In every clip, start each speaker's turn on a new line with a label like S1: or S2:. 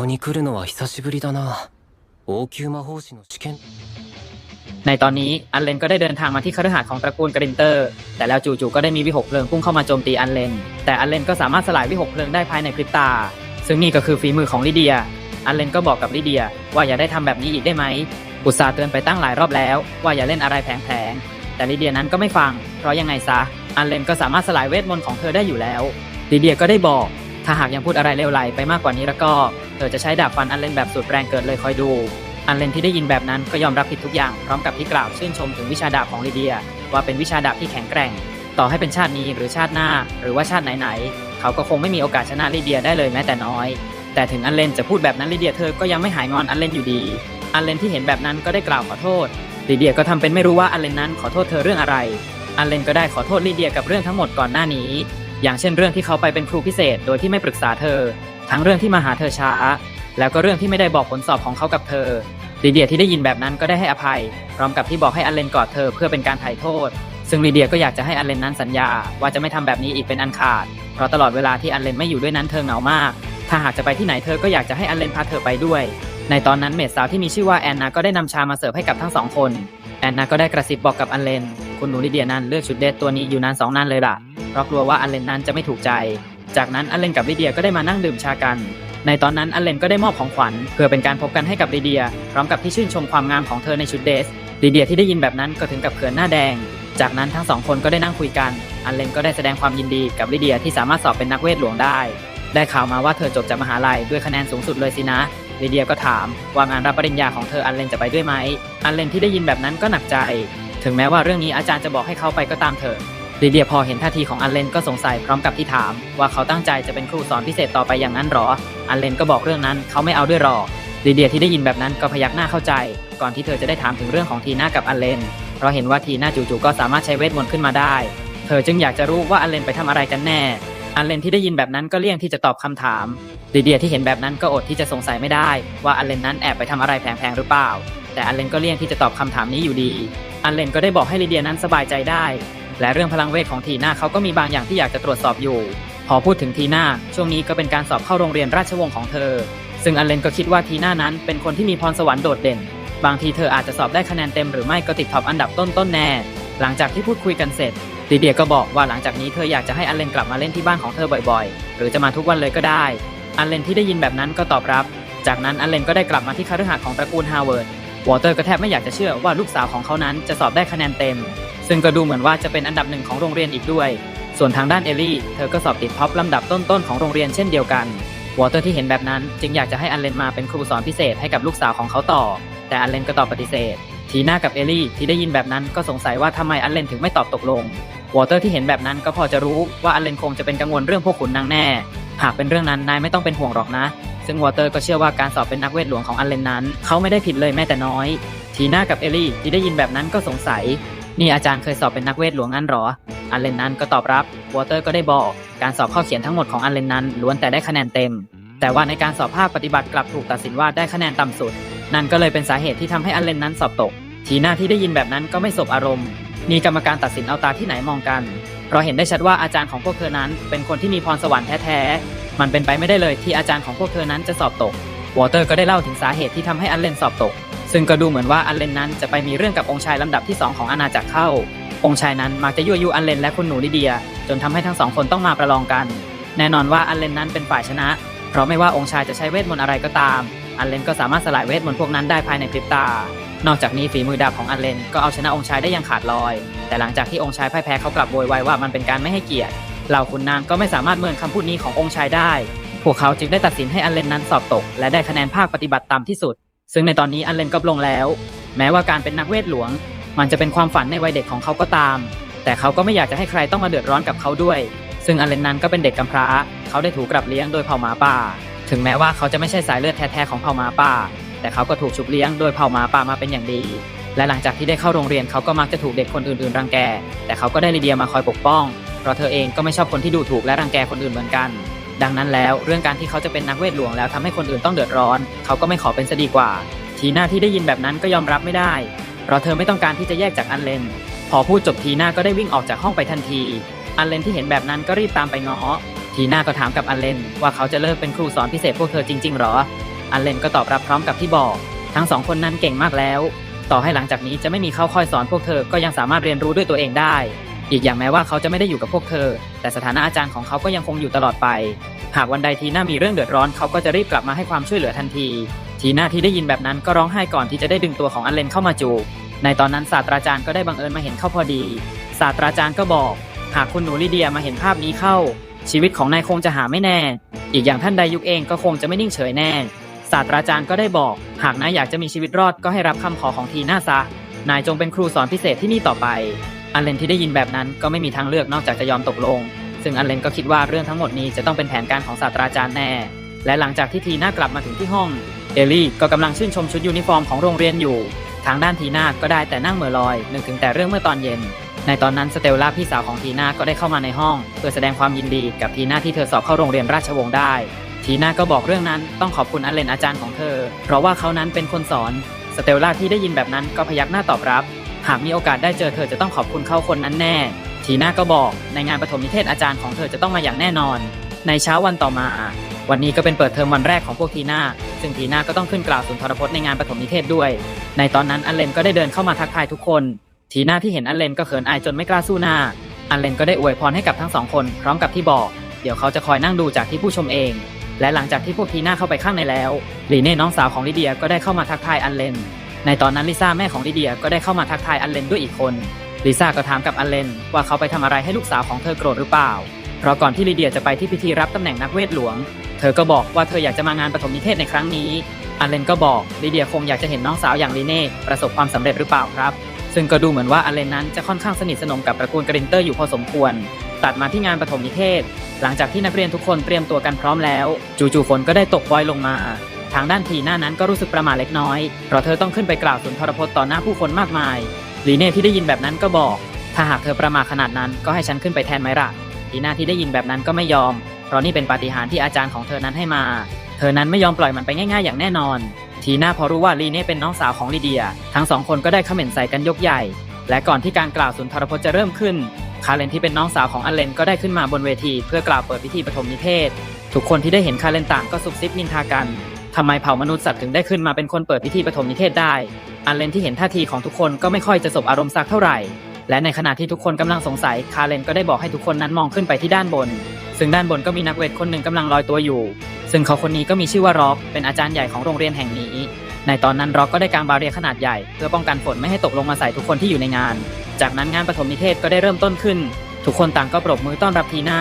S1: こに来るのは久しぶりだな王宮魔法師の試験
S2: ในตอนนี้อันเลนก็ได้เดินทางมาที่คฤหาสน์ของตระกูลกรินเตอร์ แต่แล้วจู่ๆก็ได้มีวิหกเพลิงพุ่งเข้ามาโจมตีอันเลน แต่อันเลนก็สามารถสลายวิหกเพลิงได้ภายในพริบตา ซึ่งนี่ก็คือฝีมือของลิเดีย อันเลนก็บอกกับลิเดีย ว่าอย่าได้ทำแบบนี้อีกได้ไหมอุตส่าห์เตือนไปตั้งหลายรอบแล้ว ว่าอย่าเล่นอะไรแผลงๆแต่ลิเดียนั้นก็ไม่ฟัง เพราะยังไงซะ อันเลนก็สามารถสลายเวทมนต์ของเธอได้อยู่แล้วลิเดียก็ได้บอก ถ้าหากยังพูดอะไรเลวไหลไปมากกว่านี้แล้วก็ เ ธอจะใช้ดาบฟันอันเลนแบบสุดแรงเกิดเลยคอยดู อันเลนที่ได้ยินแบบนั้นก็ยอมรับผิดทุกอย่างพร้อมกับที่กล่าวชื่นชมถึงวิชาดาบของลิเดีย ว่าเป็นวิชาดาบที่แข็งแกร่ง ต่อให้เป็นชาตินี้หรือชาติหน้า หรือว่าชาติไหนๆเขาก็คงไม่มีโอกาสชนะลิเดียได้เลยแม้แต่น้อย แต่ถึงอันเลนจะพูดแบบนั้นลิเดียเธอก็ยังไม่หายงอนอันเลนอยู่ดี อันเลนที่เห็นแบบนั้นก็ได้กล่าวขอโทษลิเดียก็ทำเป็นไม่รู้ว่าอันเลนนั้นขอโทษเธอเรื่องอะไร อันเลนก็ได้ขอโทษลิเดียกับเรื่องทั้งหมดก่อนหน้านี้ อย่างเช่นเรื่องที่เขาไปเป็นครูพิเศษ โดยที่ไม่ปรึกษาเธอ ทั้งเรื่องที่มาหาเธอช้า แล้วก็เรื่องที่ไม่ได้บอกผลสอบของเขากับเธอลีเดียที่ได้ยินแบบนั้นก็ได้ให้อภัย พร้อมกับที่บอกให้อันเลนกอดเธอเพื่อเป็นการไถ่โทษ ซึ่งลีเดียก็อยากจะให้อันเลนนั้นสัญญา ว่าจะไม่ทำแบบนี้อีกเป็นอันขาด เพราะตลอดเวลาที่อันเลนไม่อยู่ด้วยนั้นเธอเหงามาก ถ้าหากจะไปที่ไหนเธอก็อยากจะให้อันเลนพาเธอไปด้วย ในตอนนั้นเมดสาวที่มีชื่อว่าแอนนาก็ได้นำชามาเสิร์ฟให้กับทั้งสองคน แอนนาก็ได้กระซิบบอกกับอันเลน คุณหนูลีเดียนั้นเลือกชุดเดทตัวนี้อยู่นานสองนานเลยล่ะ เพราะกลัวว่าอันเลนนั้นจะไม่ถูกใจ จากนั้นอเลนกับลิเดียก็ได้มานั่งดื่มชากัน ในตอนนั้นอเลนก็ได้มอบของขวัญ เพื่อเป็นการพบกันให้กับลิเดีย พร้อมกับที่ชื่นชมความงามของเธอในชุดเดรสลิเดียที่ได้ยินแบบนั้นก็ถึงกับเขินหน้าแดง จากนั้นทั้งสองคนก็ได้นั่งคุยกัน อันเลนก็ได้แสดงความยินดีกับลิเดียที่สามารถสอบเป็นนักเวทหลวงได้ ได้ข่าวมาว่าเธอจบจากมหาลัยด้วยคะแนนสูงสุดเลยสินะ ลิเดียก็ถามว่างานรับปริญญาของเธออันเลนจะไปด้วยไหม อันเลนที่ได้ยินแบบนั้นก็หนักใจ ถึงแม้ว่าเรื่องนี้อาจารย์จะบอกให้เขาไปก็ตามเถอะ ลีเดียพอเห็นท่าทีของอันเลนก็สงสัยพร้อมกับที่ถาม ว่าเขาตั้งใจจะเป็นครูสอนพิเศษต่อไปอย่างนั้นหรอ อันเลนก็บอกเรื่องนั้นเขาไม่เอาด้วยหรอกลีเดียที่ได้ยินแบบนั้นก็พยักหน้าเข้าใจ ก่อนที่เธอจะได้ถามถึงเรื่องของทีน่ากับอันเลน เพราะเห็นว่าทีน่าจู่ๆก็สามารถใช้เวทมนต์ขึ้นมาได้ เธอจึงอยากจะรู้ว่าอันเลนไปทำอะไรกันแน่ อันเลนที่ได้ยินแบบนั้นก็เลี่ยงที่จะตอบคำถามลีเดียที่เห็นแบบนั้นก็อดที่จะสงสัยไม่ได้ ว่าอันเลนนั้นแอบไปทำอะไรแพงๆหรือเปล่า แต่อันเลนก็เลี่ยงที่จะตอบคำถามนี้อยู่ดี อันเลนก็ได้บอกให้ลีเดียนั้นสบายใจได้ และเรื่องพลังเวทของทีน่าเขาก็มีบางอย่างที่อยากจะตรวจสอบอยู่ พอพูดถึงทีน่าช่วงนี้ก็เป็นการสอบเข้าโรงเรียนราชวงศ์ของเธอ ซึ่งอันเลนก็คิดว่าทีน่านั้นเป็นคนที่มีพรสวรรค์โดดเด่น บางทีเธออาจจะสอบได้คะแนนเต็มหรือไม่ก็ติดท็อปอันดับต้นๆแน่ หลังจากที่พูดคุยกันเสร็จลีเดียก็บอกว่าหลังจากนี้เธออยากจะให้อันเลนกลับมาเล่นที่บ้านของเธอบ่อยๆ หรือจะมาทุกวันเลยก็ได้ อันเลนที่ได้ยินแบบนั้นก็ตอบรับ จากนั้นอันเลนก็ได้กลับมาที่คฤหาสน์ของตระกูลฮาวเวิร์ด วอเตอร์ก็แทบไม่อยากจะเชื่อว่าลูกสาวของเขานั้นจะสอบได้คะแนนเต็ม ซึ่งก็ดูเหมือนว่าจะเป็นอันดับหนึ่งของโรงเรียนอีกด้วย ส่วนทางด้านเอลลี่ เธอก็สอบติดท็อปลำดับต้นๆของโรงเรียนเช่นเดียวกัน วอเตอร์ที่เห็นแบบนั้นจึงอยากจะให้อันเลนมาเป็นครูสอนพิเศษให้กับลูกสาวของเขาต่อ แต่อันเลนก็ตอบปฏิเสธ ทีน่ากับเอลลี่ที่ได้ยินแบบนั้นก็สงสัยว่าทำไมอันเลนถึงไม่ตอบตกลง วอเตอร์ที่เห็นแบบนั้นก็พอจะรู้ว่าอันเลนคงจะเป็นกังวลเรื่องพวกขุนนางแน่ หากเป็นเรื่องนั้นนายไม่ต้องเป็นห่วงหรอกนะ ซึ่งวอเตอร์ก็เชื่อว่าการสอบเป็นนักเวทหลวงของอันเลนนั้น เขาไม่ได้ผิดเลยแม้แต่น้อย ทีน่ากับเอลลี่ที่ได้ยินแบบนั้นก็สงสัย นี่อาจารย์เคยสอบเป็นนักเวทหลวงงั้นหรอ อันเลนนั้นก็ตอบรับวอเตอร์ก็ได้บอก การสอบข้อเขียนทั้งหมดของอันเลนนั้นล้วนแต่ได้คะแนนเต็ม แต่ว่าในการสอบภาคปฏิบัติกลับถูกตัดสินว่าได้คะแนนต่ำสุด นั่นก็เลยเป็นสาเหตุที่ทำให้อันเลนนั้นสอบตก ทีน่าที่ได้ยินแบบนั้นก็ไม่สบอารมณ์ มีกรรมการตัดสินเอาตาที่ไหนมองกัน เราเห็นได้ชัดว่าอาจารย์ของพวกเธอนั้น เป็นคนที่มีพรสวรรค์แท้ๆ มันเป็นไปไม่ได้เลยที่อาจารย์ของพวกเธอนั้นจะสอบตก วอเตอร์ก็ได้เล่าถึงสาเหตุที่ทำให้อันเลนสอบตก ซึ่งก็ดูเหมือนว่าอันเลนนั้นจะไปมีเรื่องกับองค์ชายลำดับที่ 2 ของอาณาจักรเข้า องค์ชายนั้นมักจะยั่วยุอันเลนและคุณหนูลิเดีย จนทำให้ทั้งสองคนต้องมาประลองกัน แน่นอนว่าอันเลนนั้นเป็นฝ่ายชนะ เพราะไม่ว่าองค์ชายจะใช้เวทมนต์อะไรก็ตาม อันเลนก็สามารถสลายเวทมนต์พวกนั้นได้ภายในพริบตา นอกจากนี้ฝีมือดาบของอันเลนก็เอาชนะองค์ชายได้อย่างขาดลอย แต่หลังจากที่องค์ชายพ่ายแพ้เขากลับโวยวายว่ามันเป็นการไม่ให้เกียรติ เหล่าขุนนางก็ไม่สามารถเมินคำพูดนี้ขององค์ชายได้ พวกเขาจึงได้ตัดสินให้อันเลนนั้นสอบตก และได้คะแนนภาคปฏิบัติต่ำที่สุด ซึ่งในตอนนี้อันเลนก็ลงแล้ว แม้ว่าการเป็นนักเวทหลวง มันจะเป็นความฝันในวัยเด็กของเขาก็ตาม แต่เขาก็ไม่อยากจะให้ใครต้องมาเดือดร้อนกับเขาด้วย ซึ่งอันเลนนั้นก็เป็นเด็กกำพร้า เขาได้ถูกกลับเลี้ยงโดยเผ่าหมาป่า ถึงแม้ว่าเขาจะไม่ใช่สายเลือดแท้ๆของเผ่าหมาป่า แต่เขาก็ถูกชุบเลี้ยงโดยเผ่าหมาป่ามาเป็นอย่างดี และหลังจากที่ได้เข้าโรงเรียนเขาก็มักจะถูกเด็กคนอื่นๆ รังแก แต่เขาก็ได้ลีเดียมาคอยปกป้อง เพราะเธอเองก็ไม่ชอบคนที่ดูถูกและรังแกคนอื่นเหมือนกัน ดังนั้นแล้วเรื่องการที่เขาจะเป็นนักเวทหลวงแล้วทำให้คนอื่นต้องเดือดร้อน เขาก็ไม่ขอเป็นซะดีกว่า ทีหน่าที่ได้ยินแบบนั้นก็ยอมรับไม่ได้ เพราะเธอไม่ต้องการที่จะแยกจากอันเลน พอพูดจบทีหน่าก็ได้วิ่งออกจากห้องไปทันที อันเลนที่เห็นแบบนั้นก็รีบตามไปง้อทีหน่าก็ถามกับอันเลนว่าเขาจะเลิกเป็นครูสอนพิเศษพวกเธอจริงๆหรอ อันเลนก็ตอบรับพร้อมกับที่บอก ทั้งสองคนนั้นเก่งมากแล้ว ต่อให้หลังจากนี้จะไม่มีเข้าคอยสอนพวกเธอก็ยังสามารถเรียนรู้ด้วยตัวเองได้ อีกอย่างแม้ว่าเขาจะไม่ได้อยู่กับพวกเธอ แต่สถานะอาจารย์ของเขาก็ยังคงอยู่ตลอดไป หากวันใดทีน่ามีเรื่องเดือดร้อนเขาก็จะรีบกลับมาให้ความช่วยเหลือทันที ทีน่าที่ได้ยินแบบนั้นก็ร้องไห้ก่อนที่จะได้ดึงตัวของอันเลนเข้ามาจูบในตอนนั้นศาสตราจารย์ก็ได้บังเอิญมาเห็นเข้าพอดี ศาสตราจารย์ก็บอก หากคุณหนูลิเดียมาเห็นภาพนี้เข้า ชีวิตของนายคงจะหาไม่แน่ อีกอย่างท่านไดยุกเองก็คงจะไม่นิ่งเฉยแน่ ศาสตราจารย์ก็ได้บอก หากนายอยากจะมีชีวิตรอดก็ให้รับคำขอของทีน่าซะนายจงเป็นครูสอนพิเศษที่นี่ต่อไป อันเลนที่ได้ยินแบบนั้นก็ไม่มีทางเลือกนอกจากจะยอมตกลง ซึ่งอันเลนก็คิดว่าเรื่องทั้งหมดนี้จะต้องเป็นแผนการของศาสตราจารย์แน่ และหลังจากที่ทีน่ากลับมาถึงที่ห้อง เอลลี่ก็กำลังชื่นชมชุดยูนิฟอร์มของโรงเรียนอยู่ ทางด้านทีน่าก็ได้แต่นั่งเหม่อลอยนึกถึงแต่เรื่องเมื่อตอนเย็น ในตอนนั้นสเตลล่าพี่สาวของทีน่าก็ได้เข้ามาในห้อง เพื่อแสดงความยินดีกับทีน่าที่เธอสอบเข้าโรงเรียนราชวงศ์ได้ ทีน่าก็บอกเรื่องนั้นต้องขอบคุณอันเลนอาจารย์ของเธอ เพราะว่าเขานั้นเป็นคนสอน สเตลล่าที่ได้ยินแบบนั้นก็พยักหน้าตอบรับ หากมีโอกาสได้เจอเธอจะต้องขอบคุณเขาคนนั้นแน่ ทีน่าก็บอก ในงานปฐมนิเทศอาจารย์ของเธอจะต้องมาอย่างแน่นอน ในเช้าวันต่อมา วันนี้ก็เป็นเปิดเทอมวันแรกของพวกทีน่าซึ่งทีน่าก็ต้องขึ้นกล่าวสุนทรพจน์ในงานปฐมนิเทศด้วย ในตอนนั้นอันเลนก็ได้เดินเข้ามาทักทายทุกคน ทีน่าที่เห็นอันเลนก็เขินอายจนไม่กล้าสู้หน้า อันเลนก็ได้อวยพรให้กับทั้งสองคนพร้อมกับที่บอก เดี๋ยวเขาจะคอยนั่งดูจากที่ผู้ชมเอง และหลังจากที่พวกทีน่าเข้าไปข้างในแล้วลีเน่น้องสาวของลิเดียก็ได้เข้ามาทักทายอันเลน ในตอนนั้นลิซ่าแม่ของลิเดียก็ได้เข้ามาทักทายอันเลนด้วยอีกคนลิซ่าก็ถามกับอันเลนว่าเขาไปทำอะไรให้ลูกสาวของเธอโกรธหรือเปล่า เพราะก่อนที่ลิเดียจะไปที่พิธีรับตำแหน่งนักเวทหลวง เธอก็บอกว่าเธออยากจะมางานปฐมนิเทศในครั้งนี้ อันเลนก็บอกลิเดียคงอยากจะเห็นน้องสาวอย่างลีเน่ประสบความสำเร็จหรือเปล่าครับ ซึ่งก็ดูเหมือนว่าอันเลนนั้นจะค่อนข้างสนิทสนมกับตระกูลกรินเตอร์อยู่พอสมควร ตัดมาที่งานปฐมนิเทศ หลังจากที่นักเรียนทุกคนเตรียมตัวกันพร้อมแล้ว จู่ๆฝนก็ได้ตกปล่อยลงมา ทางด้านทีหน้านั้นก็รู้สึกประมาเล็กน้อย เพราะเธอต้องขึ้นไปกล่าวสุนทรพจน์ต่อหน้าผู้คนมากมาย ลีเน่ที่ได้ยินแบบนั้นก็บอก ถ้าหากเธอประมาขนาดนั้นก็ให้ฉันขึ้นไปแทนไหมล่ะทีหน่าที่ได้ยินแบบนั้นก็ไม่ยอม เพราะนี่เป็นปาฏิหาริย์ที่อาจารย์ของเธอนั้นให้มา เธอนั้นไม่ยอมปล่อยมันไปง่ายๆ อย่างแน่นอน ทีหน่าพอรู้ว่าลีเน่เป็นน้องสาวของลีเดีย ทั้งสองคนก็ได้เขม่นใส่กันยกใหญ่ และก่อนที่การกล่าวสุนทรพจน์จะเริ่มขึ้น คาเลนที่เป็นน้องสาวของอันเลนก็ได้ขึ้นมาบนเวที เพื่อกล่าวเปิดพิธีปฐมนิเทศ ทุกคนที่ได้เห็นคาเลนต่างก็ซุบซิบนินทากัน ทำไมเผ่ามนุษย์สัตว์ถึงได้ขึ้นมาเป็นคนเปิดพิธีปฐมนิเทศได้ อันเลนที่เห็นท่าทีของทุกคนก็ไม่ค่อยจะสบอารมณ์สักเท่าไหร่ และในขณะที่ทุกคนกำลังสงสัย คาเลนก็ได้บอกให้ทุกคนนั้นมองขึ้นไปที่ด้านบน ซึ่งด้านบนก็มีนักเวทคนหนึ่งกำลังลอยตัวอยู่ ซึ่งเขาคนนี้ก็มีชื่อว่าร็อก เป็นอาจารย์ใหญ่ของโรงเรียนแห่งนี้ ในตอนนั้นร็อกก็ได้กางบาเรียขนาดใหญ่เพื่อป้องกันฝนไม่ให้ตกลงมาใส่ทุกคนที่อยู่ในงาน จากนั้นงานปฐมนิเทศก็ได้เริ่มต้นขึ้น ทุกคนต่างก็ปรบมือต้อนรับทีน่า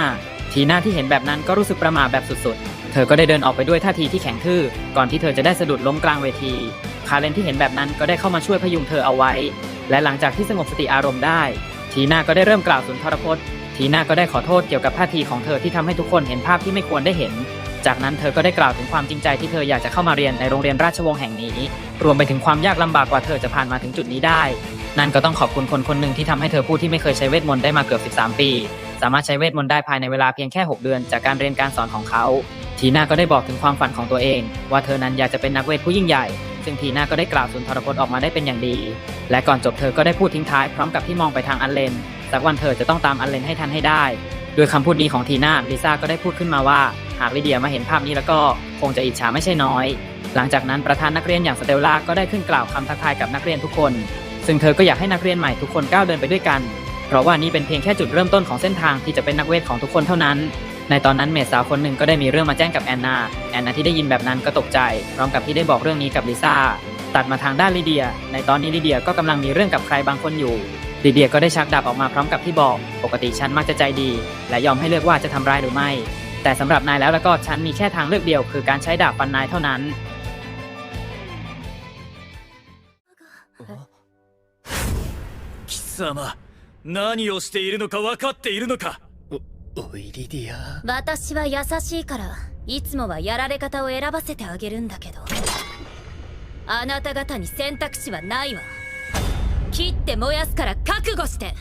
S2: ทีน่าที่เห็นแบบนั้นก็รู้สึกประหม่าแบบสุดๆ เธอก็ได้เดินออกไปด้วยท่าทีที่แข็งทื่อ ก่อนที่เธอจะได้สะดุดล้มกลางเวที คาเลนที่เห็นแบบนั้นก็ได้เข้ามาช่วยพยุงเธอเอาไว้ และหลังจากที่สงบสติอารมณ์ได้ ทีน่าก็ได้เริ่มกล่าวสุนทรพจน์ ทีน่าก็ได้ขอโทษเกี่ยวกับท่าทีของเธอที่ทำให้ทุกคนเห็นภาพที่ไม่ควรได้เห็น จากนั้นเธอก็ได้กล่าวถึงความจริงใจที่เธออยากจะเข้ามาเรียนในโรงเรียนราชวงศ์แห่งนี้ รวมไปถึงความยากลำบากกว่าเธอจะผ่านมาถึงจุดนี้ได้ นั่นก็ต้องขอบคุณคนคนหนึ่งที่ทำให้เธอผู้ที่ไม่เคยใช้เวทมนต์ได้มาเกือบ 13 ปี สามารถใช้เวทมนต์ได้ภายในเวลาเพียงแค่ 6 เดือนจากการเรียนการสอนของเขา ทีน่าก็ได้บอกถึงความฝันของตัวเอง ว่าเธอนั้นอยากจะเป็นนักเวทผู้ยิ่งใหญ่ ซึ่งทีน่าก็ได้กล่าวสุนทรพจน์ออกมาได้เป็นอย่างดี และก่อนจบเธอก็ได้พูดทิ้งท้ายพร้อมกับที่มองไปทางอันเลนสักวันเธอจะต้องตามอันเลนให้ทันให้ได้โดยคำพูดนี้ของทีน่าลิซ่าก็ได้พูดขึ้นมาว่า หากลิเดียมาเห็นภาพนี้แล้วก็คงจะอิจฉาไม่ใช่น้อย หลังจากนั้นประธานนักเรียนอย่างสเตลล่าก็ได้ขึ้นกล่าวคำทักทายกับนักเรียนทุกคน ซึ่งเธอก็อยากให้นักเรียนใหม่ทุกคนก้าวเดินไปด้วยกัน เพราะว่านี่เป็นเพียงแค่จุดเริ่มต้นของเส้นทางที่จะเป็นนักเวทของทุกคนเท่านั้น ในตอนนั้นเมดสาวคนหนึ่งก็ได้มีเรื่องมาแจ้งกับแอนนา แอนนาที่ได้ยินแบบนั้นก็ตกใจ พร้อมกับที่ได้บอกเรื่องนี้กับลิซ่า ตัดมาทางด้านลิเดีย ในตอนนี้ลิเดียก็กำลังมีเรื่องกับใครบางคนอยู่ ลิเดียก็ได้ชักดาบออกมาพร้อมกับที่บอก ปกติฉันมักจะใจดี และยอมให้เลือกว่าจะทำร้ายหรือไม่ แต่สำหรับนายแล้วแล้วก็ฉันมีแค่ทางเลือกเดียวคือการใช้ดาบฟันนายเท่านั้น
S3: 貴様何をしているのか分かっているのか。
S1: おいリディア。
S4: 私は優しいからいつもはやられ方を選ばせてあげるんだけど。あなた方に選択肢はないわ。切って燃やすから覚悟して